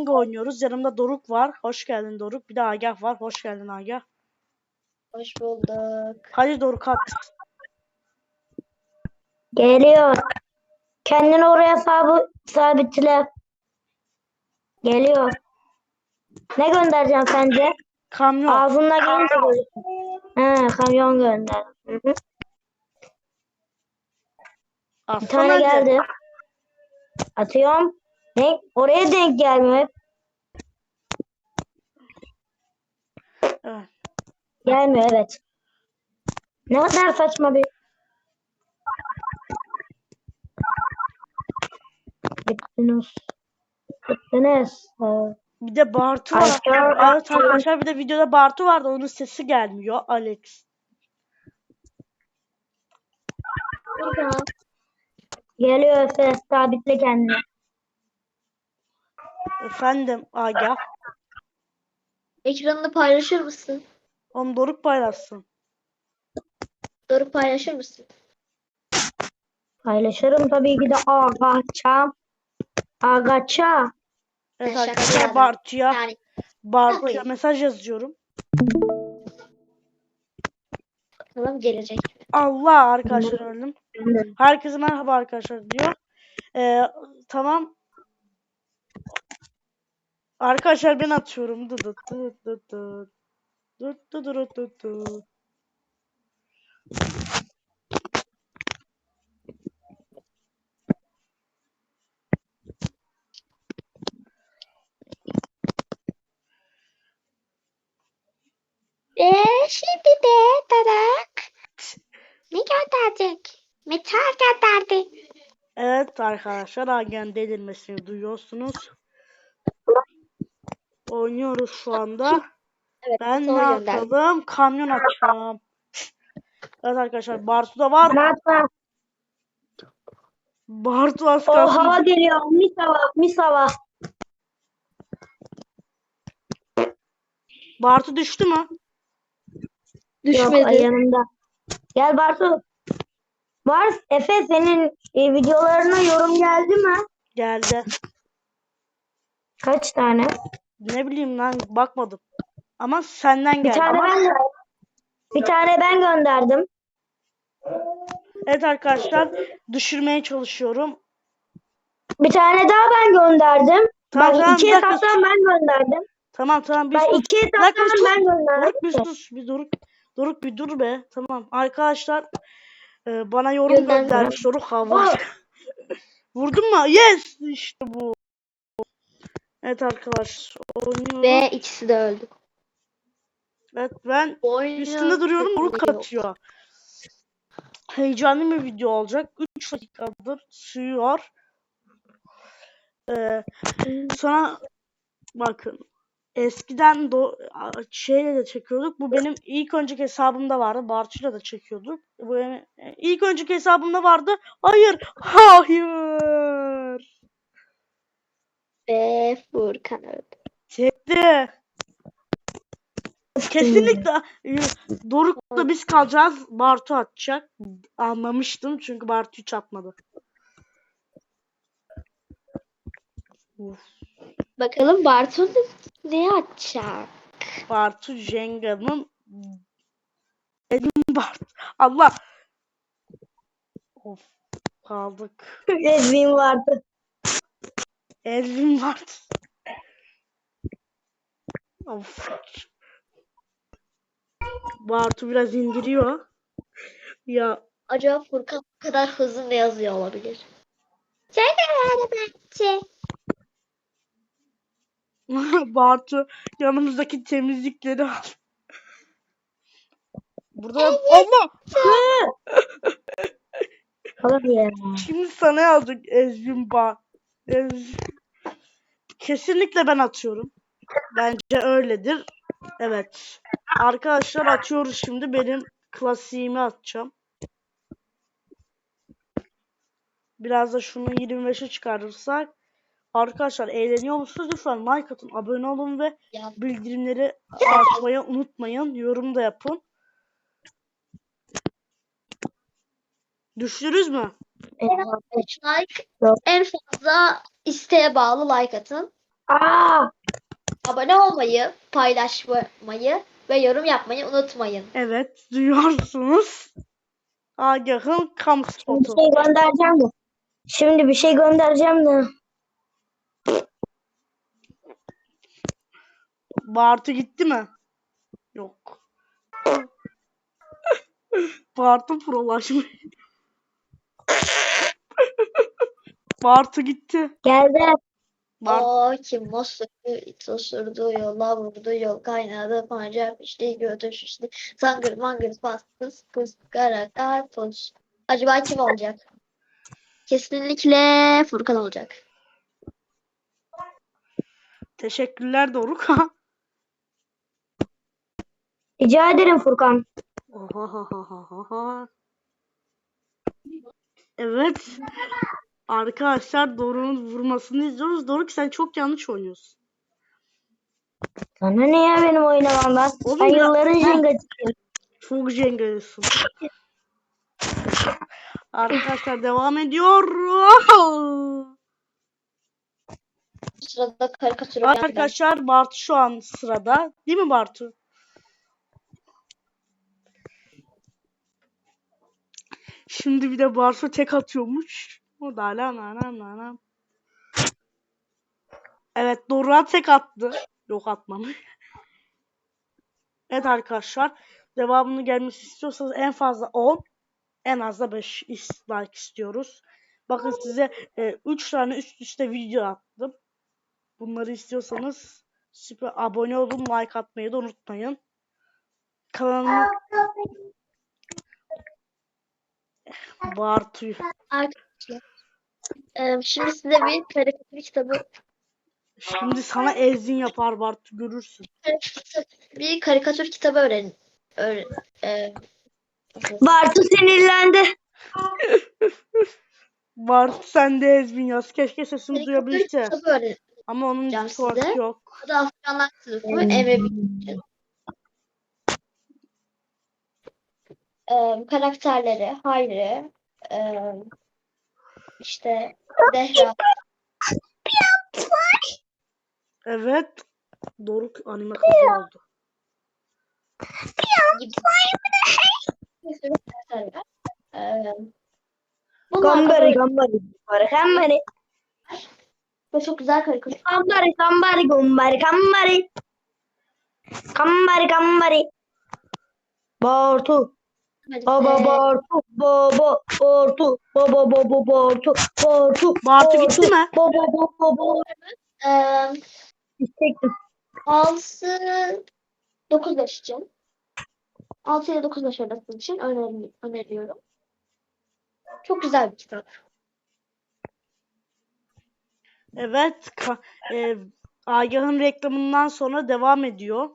Jenga oynuyoruz. Yanımda Doruk var. Hoş geldin Doruk. Bir de Agah var. Hoş geldin Agah. Hoş bulduk. Hadi Doruk at. Geliyor. Kendini oraya sabı- sabitle. Geliyor. Ne göndereceğim sence? Kamyon. Ağzına gelince gözüksün. He, kamyon gönder. Hı hı. Bir tane geldi. Atıyorum. Denk, oraya denk. Evet. Gelmiyor evet. Ne kadar saçma bir. Bittiniz. Bittiniz. Ee, Bir de Bartu var. Evet arkadaşlar bir de videoda Bartu vardı. Onun sesi gelmiyor. Alex. Geliyor Efe. Sabitle kendini. Efendim Agah. Ekranını paylaşır mısın? Onu Doruk paylaşsın. Doğru paylaşır mısın? Paylaşırım tabii ki de agaça. Agaça. Evet Şaka arkadaşlar yani. Bartu'ya Yani Bartu'ya Tabii. mesaj yazıyorum. bakalım gelecek. mi? Allah arkadaşlar öldüm. Herkese merhaba arkadaşlar diyor. Ee, tamam. Arkadaşlar ben atıyorum. Dı dı dı dı dı. Dı dı dı dı dı. Ve şimdi de Dadak ne gönderecek? Metal gönderdi. Evet arkadaşlar Agen delirmesini duyuyorsunuz. Oynuyoruz şu anda. Evet, Ben ne yapalım? Kamyon açacağım. Evet arkadaşlar Bartu da var. Zaten Bartu az o kalsın. hava geliyor. Mis hava. Mis hava. Bartu düştü mü? Yok Düşmedi. yanımda. Gel Bartu. Var Efe senin e, videolarına yorum geldi mi? Geldi. Kaç tane? Ne bileyim lan bakmadım. Ama senden Bir geldi. tane ben bir tane ben gönderdim. Evet arkadaşlar düşürmeye çalışıyorum. Bir tane daha ben gönderdim. Tamam, Bak tamam, iki bir dakika. hesaptan ben gönderdim. Tamam tamam bir Ben sus. iki dakika, hesaptan sus. ben gönderdim. Doruk bir sus. Bir Doruk. Doruk bir dur be. Tamam. Arkadaşlar e, bana yorum Gönder. göndermiş. Doruk hava. Vurdun mu? Yes! İşte bu. Evet arkadaşlar. Oynuyorum. Ve ikisi de öldü. Evet ben Oynuyor. üstünde duruyorum. Yok. atıyor. Heyecanlı bir video olacak. 3 dakikadır sürüyor. Ee, sonra bakın eskiden do şeyle de çekiyorduk. Bu benim ilk önceki hesabımda vardı. Bartu'yla da çekiyorduk. Bu benim e, ilk önceki hesabımda vardı. Hayır. Hayır. Ve Furkan öldü. Çekti. Kesinlikle Doruk'la biz kalacağız. Bartu atacak. Anlamıştım çünkü Bartu hiç atmadı. Uf. Bakalım Bartu ne açacak? Bartu Jenga'nın Edin Bartu. Allah. Of. Kaldık. Ezbin vardı. Elvin Bartu. Of. Bartu biraz indiriyor. Ya Acaba Furkan bu kadar hızlı ne yazıyor olabilir? Bence. Bartu yanımızdaki temizlikleri al. Burada Allah Oğlum ya. şimdi sana yazdık Ezgin Bar. Ez... Kesinlikle ben atıyorum. Bence öyledir. Evet. Arkadaşlar atıyoruz şimdi. Benim klasiğimi atacağım. Biraz da şunu 25'e çıkarırsak. Arkadaşlar eğleniyor musunuz? Lütfen like atın, abone olun ve bildirimleri açmayı unutmayın. Yorum da yapın. Düştünüz mü? Evet. Like en fazla isteğe bağlı like atın. Aa, Abone olmayı, paylaşmayı ve yorum yapmayı unutmayın. Evet duyuyorsunuz. Agah'ın kamu şimdi bir spotu. şey göndereceğim de. Şimdi bir şey göndereceğim de. Bartu gitti mi? Yok. Bartu prolaşmış. Bartu gitti. Geldi. Bartu O kim osurdu, it osurdu, yola vurdu, yol kaynadı, pancar pişti, götür şişti, sangır mangır pastız, kız kara karpuz. Acaba kim olacak? Kesinlikle Furkan olacak. teşekkürler Doruk. Rica ederim Furkan. evet. Arkadaşlar Doruk'un vurmasını izliyoruz. Doruk sen çok yanlış oynuyorsun. Sana ne ya benim oynamamdan? Oğlum Ben ya- yılların Ha. jengacısıyım. Çok cengaysın. Arkadaşlar devam ediyor. Sırada karikatür ben. Arkadaşlar Bartu şu an sırada. Değil mi Bartu? Şimdi bir de Bartu tek atıyormuş. O da la na na na na. Evet Doruk'a tek attı. Yok atmamış. Evet arkadaşlar. Devamını gelmesi istiyorsanız en fazla 10 en az da 5 is- like istiyoruz. Bakın size 3 tane üst üste video attım. Bunları istiyorsanız süper abone olun, like atmayı da unutmayın. Kanalımı Bartu. Arkadaşlar. Ee, şimdi size bir karikatür kitabı Şimdi sana ezin yapar Bartu görürsün. bir karikatür kitabı öğrenin. Öğren, e, Bartu sinirlendi. Bartu sen de ezin yaz. Keşke sesini karikatür duyabilse. kitabı öğrenin. Ama onun Hocam Discord size. yok. Adı Afganlar sınıfı Emevi için. Ee, karakterleri Hayri, e, işte Zehra, Evet. Doruk anime kızı oldu. Ee, Gambari gambari. Gambari gambari. ve çok güzel karikatür. Gambari gambari gambari gambari. Gambari gambari. Bartu. Baba Bartu. Baba Bartu. Baba baba Bartu. Bartu. Bartu gitti mi? Baba baba baba. Ee, İstektim. 6 9 yaş için 6 ile 9 yaş arası için öneri, öneriyorum. Çok güzel bir kitap. Evet. E, Agah'ın reklamından sonra devam ediyor.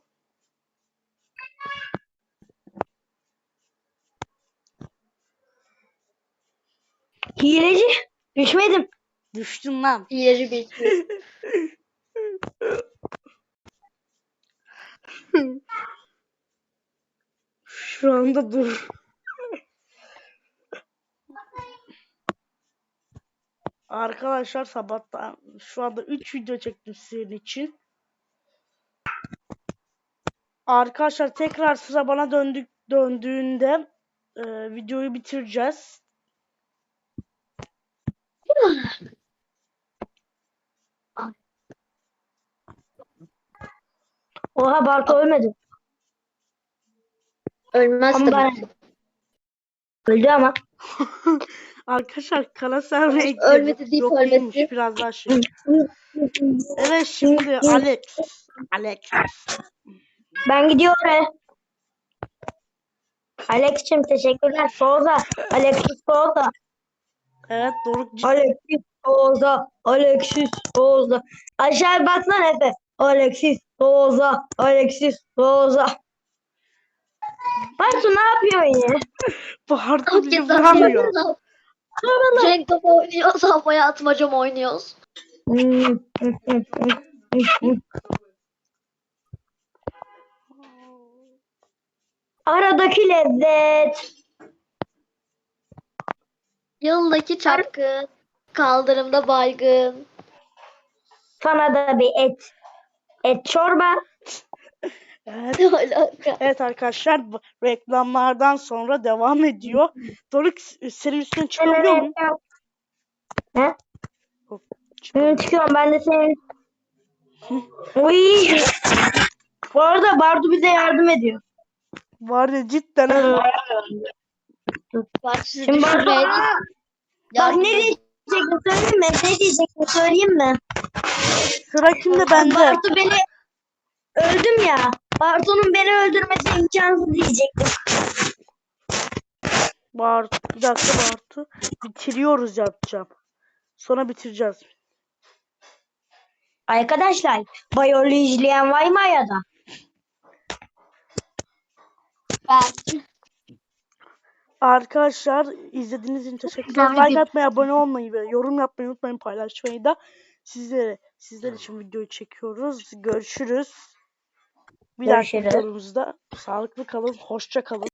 Hileci. Düşmedim. Düştün lan. Hileci bir kitap. Şu anda dur. Arkadaşlar sabahtan şu anda 3 video çektim sizin için. Arkadaşlar tekrar sıra bana döndük döndüğünde e, videoyu bitireceğiz. Oha Bartu ölmedi. Ölmez Ama tabii. ben-. Öldü ama. Arkadaşlar server ekledim. Ölmedi deyip Yok ölmesi. değilmiş biraz daha şey. Evet şimdi Alex. Alex. Ben gidiyorum. Alex'cim teşekkürler. Souza. Alexis Souza. Evet Doruk ciddi Alexis Souza. Alexis Souza. Aşağı baksana Efe. Alexis Souza. Alexis Souza. Bartu ne yapıyorsun ya? Bartu bizi vuramıyor. Renk topu oynuyoruz, havaya atmaca mı oynuyoruz? Aradaki lezzet. Yıldaki çapkın, kaldırımda baygın. Sana da bir et et çorba. Evet. Evet arkadaşlar reklamlardan sonra devam ediyor. Doruk senin üstüne çıkabiliyor muyum? Ne? Hı, çıkıyorum ben de senin. Uy. Bu arada Bartu bize yardım ediyor. Var ya cidden. Bak Şimdi düşürmeye Aa, bak ne diyecektim söyleyeyim mi? Ne diyecektim söyleyeyim mi? Sıra kimde bende? Bartu beni öldüm ya. Bartu'nun beni öldürmesi imkansız diyecektim. Bartu. Bir dakika Bartu. Bitiriyoruz yapacağım. Sonra bitireceğiz. Arkadaşlar Bayol'u izleyen var mı ya da? Ben. Arkadaşlar izlediğiniz için teşekkürler. Like atmayı, abone olmayı ve yorum yapmayı unutmayın. Paylaşmayı da sizlere sizler için videoyu çekiyoruz. Görüşürüz. Bir dahaki Görüşürüz. videomuzda sağlıklı kalın, hoşça kalın.